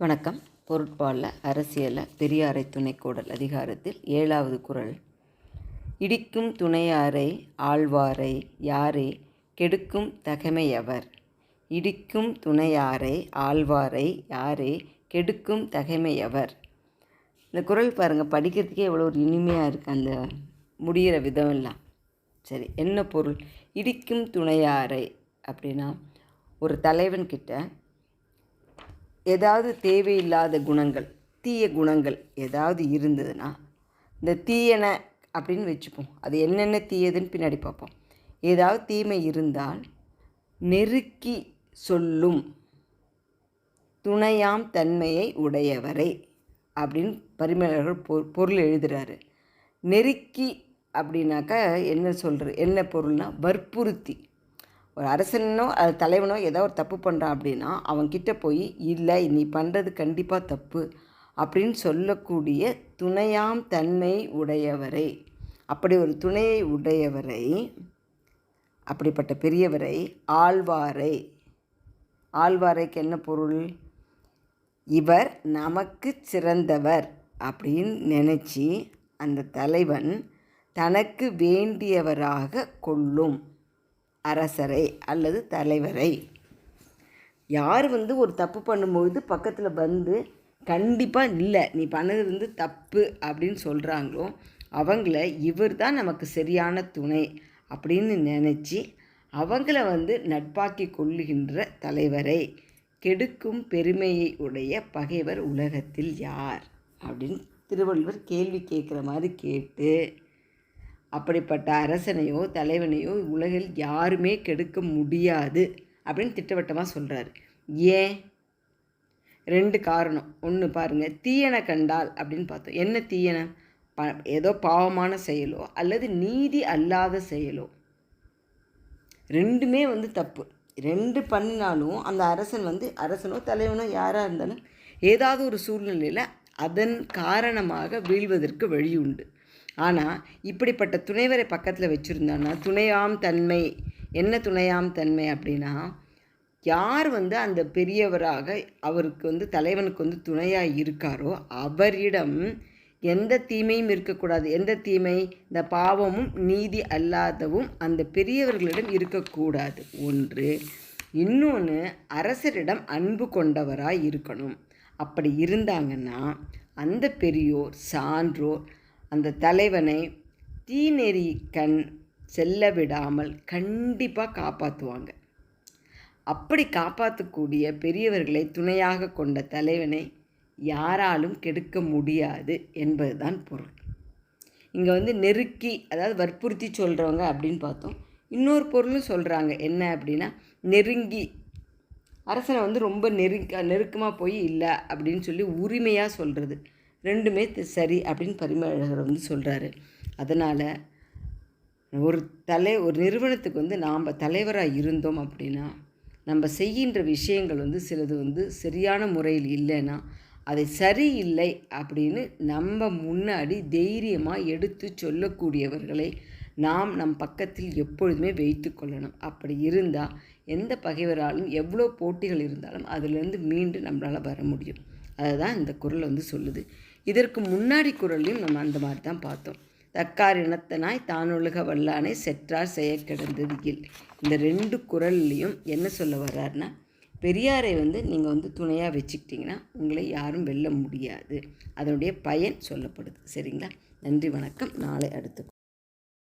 வணக்கம். பொருட்பாலில் அரசியலில் பெரியாரை துணைக்கோடல் அதிகாரத்தில் ஏழாவது குறள் இடிக்கும் துணையாரை ஆழ்வாரை யாரே கெடுக்கும் தகைமையவர். இடிக்கும் துணையாரை ஆழ்வாரை யாரே கெடுக்கும் தகைமையவர். இந்த குறள் பாருங்கள் படிக்கிறதுக்கே எவ்வளோ ஒரு இனிமையாக இருக்குது அந்த முடிகிற விதம் எல்லாம் சரி என்ன பொருள்? இடிக்கும் துணையாரை அப்படின்னா ஒரு தலைவன்கிட்ட ஏதாவது தேவையில்லாத குணங்கள் தீய குணங்கள் ஏதாவது இருந்ததுன்னா இந்த தீயன அப்படின்னு வச்சுப்போம். அது என்னென்ன தீயதுன்னு பின்னாடி பார்ப்போம். ஏதாவது தீமை இருந்தால் நெருக்கி சொல்லும் துணையாம் தன்மையை உடையவரை அப்படின்னு பரிமேலர்கள் பொ பொருள் எழுதுகிறாரு நெருக்கி அப்படின்னாக்கா என்ன சொல்கிற என்ன பொருள்னா வற்புறுத்தி. ஒரு அரசனோ அது தலைவனோ ஏதோ ஒரு தப்பு பண்ணுறான் அப்படின்னா அவன்கிட்ட போய் இல்லை நீ பண்ணுறது கண்டிப்பாக தப்பு அப்படின்னு சொல்லக்கூடிய துணையாம் தன்மை உடையவரை. அப்படி ஒரு துணையை உடையவரை அப்படிப்பட்ட பெரியவரை ஆழ்வாரை. ஆழ்வாரைக்கு என்ன பொருள்? இவர் நமக்கு சிறந்தவர் அப்படின்னு நினச்சி அந்த தலைவன் தனக்கு வேண்டியவராக கொள்ளும். அரசரை அல்லது தலைவரை. யார் வந்து ஒரு தப்பு பண்ணும்பொழுது பக்கத்தில் வந்து கண்டிப்பாக இல்லை நீ பண்ணது வந்து தப்பு அப்படின்னு சொல்கிறாங்களோ அவங்கள இவர் தான் நமக்கு சரியான துணை அப்படின்னு நினச்சி அவங்கள வந்து நட்பாக்கி கொள்ளுகின்ற தலைவரை கெடுக்கும் பெருமையை உடைய பகைவர் உலகத்தில் யார்? அப்படின்னு திருவள்ளுவர் கேள்வி கேட்குற மாதிரி கேட்டு அப்படிப்பட்ட அரசனையோ தலைவனையோ உலகில் யாருமே கெடுக்க முடியாது அப்படின்னு திட்டவட்டமாக சொல்கிறாரு ஏன்? ரெண்டு காரணம். ஒன்று பாருங்கள் தீயன கண்டால் அப்படின்னு பார்த்தோம். என்ன தீயன? ப ஏதோ பாவமான செயலோ அல்லது நீதி அல்லாத செயலோ. ரெண்டுமே வந்து தப்பு. ரெண்டு பண்ணினாலும் அந்த அரசன் வந்து அரசனோ தலைவனோ யாராக இருந்தாலும் ஏதாவது ஒரு சூழ்நிலையில் அதன் காரணமாக வீழ்வதற்கு வழி உண்டு. ஆனால் இப்படிப்பட்ட துணைவரை பக்கத்தில் வச்சுருந்தான்னா துணையாம் தன்மை. என்ன துணையாம் தன்மை அப்படின்னா யார் வந்து அந்த பெரியவராக அவருக்கு வந்து தலைவனுக்கு வந்து துணையாக இருக்காரோ அவரிடம் எந்த தீமையும் இருக்கக்கூடாது. எந்த தீமை? இந்த பாவமும் நீதி அல்லாதவும் அந்த பெரியவர்களிடம் இருக்கக்கூடாது. ஒன்று. இன்னொன்று அரசரிடம் அன்பு கொண்டவராக இருக்கணும். அப்படி இருந்தாங்கன்னா அந்த பெரியோர் சான்றோர் அந்த தலைவனை தீநெறி கண் செல்ல விடாமல் கண்டிப்பாக காப்பாற்றுவாங்க அப்படி காப்பாற்றக்கூடிய பெரியவர்களை துணையாக கொண்ட தலைவனை யாராலும் கெடுக்க முடியாது என்பதுதான் பொருள். இங்கே வந்து நெருக்கி அதாவது வற்புறுத்தி சொல்கிறவங்க அப்படின்னு பார்த்தோம். இன்னொரு பொருளும் சொல்கிறாங்க என்ன அப்படின்னா நெருங்கி. அரசனை வந்து ரொம்ப நெருக்க நெருக்கமாக போய் இல்லை அப்படின்னு சொல்லி உரிமையாக சொல்கிறது ரெண்டுமே சரி அப்படின்னு பரிமழகர் வந்து சொல்கிறாரு அதனால் ஒரு தலை ஒரு நிறுவனத்துக்கு வந்து நாம் தலைவராக இருந்தோம் அப்படின்னா நம்ம செய்கின்ற விஷயங்கள் வந்து சிலது வந்து சரியான முறையில் இல்லைன்னா அதை சரியில்லை அப்படின்னு நம்ம முன்னாடி தைரியமாக எடுத்து சொல்லக்கூடியவர்களை நாம் நம் பக்கத்தில் எப்பொழுதுமே வைத்து கொள்ளணும். அப்படி இருந்தால் எந்த பகைவராலும் எவ்வளோ போட்டிகள் இருந்தாலும் அதிலிருந்து மீண்டு நம்மளால் வர முடியும். அதை தான் இந்த குரல் வந்து சொல்லுது. இதற்கு முன்னாடி குரல்லையும் நம்ம அந்த மாதிரி தான் பார்த்தோம். தக்கார் இனத்தனாய் தானொழுக வல்லானை செற்றார் செய்ய கிடந்தது இல் இந்த ரெண்டு குரல்லையும் என்ன சொல்ல வர்றாருன்னா பெரியாரை வந்து நீங்கள் வந்து துணையாக வச்சுக்கிட்டிங்கன்னா உங்களை யாரும் வெல்ல முடியாது. அதனுடைய பயன் சொல்லப்படுது. சரிங்களா? நன்றி வணக்கம். நாளை அடுத்த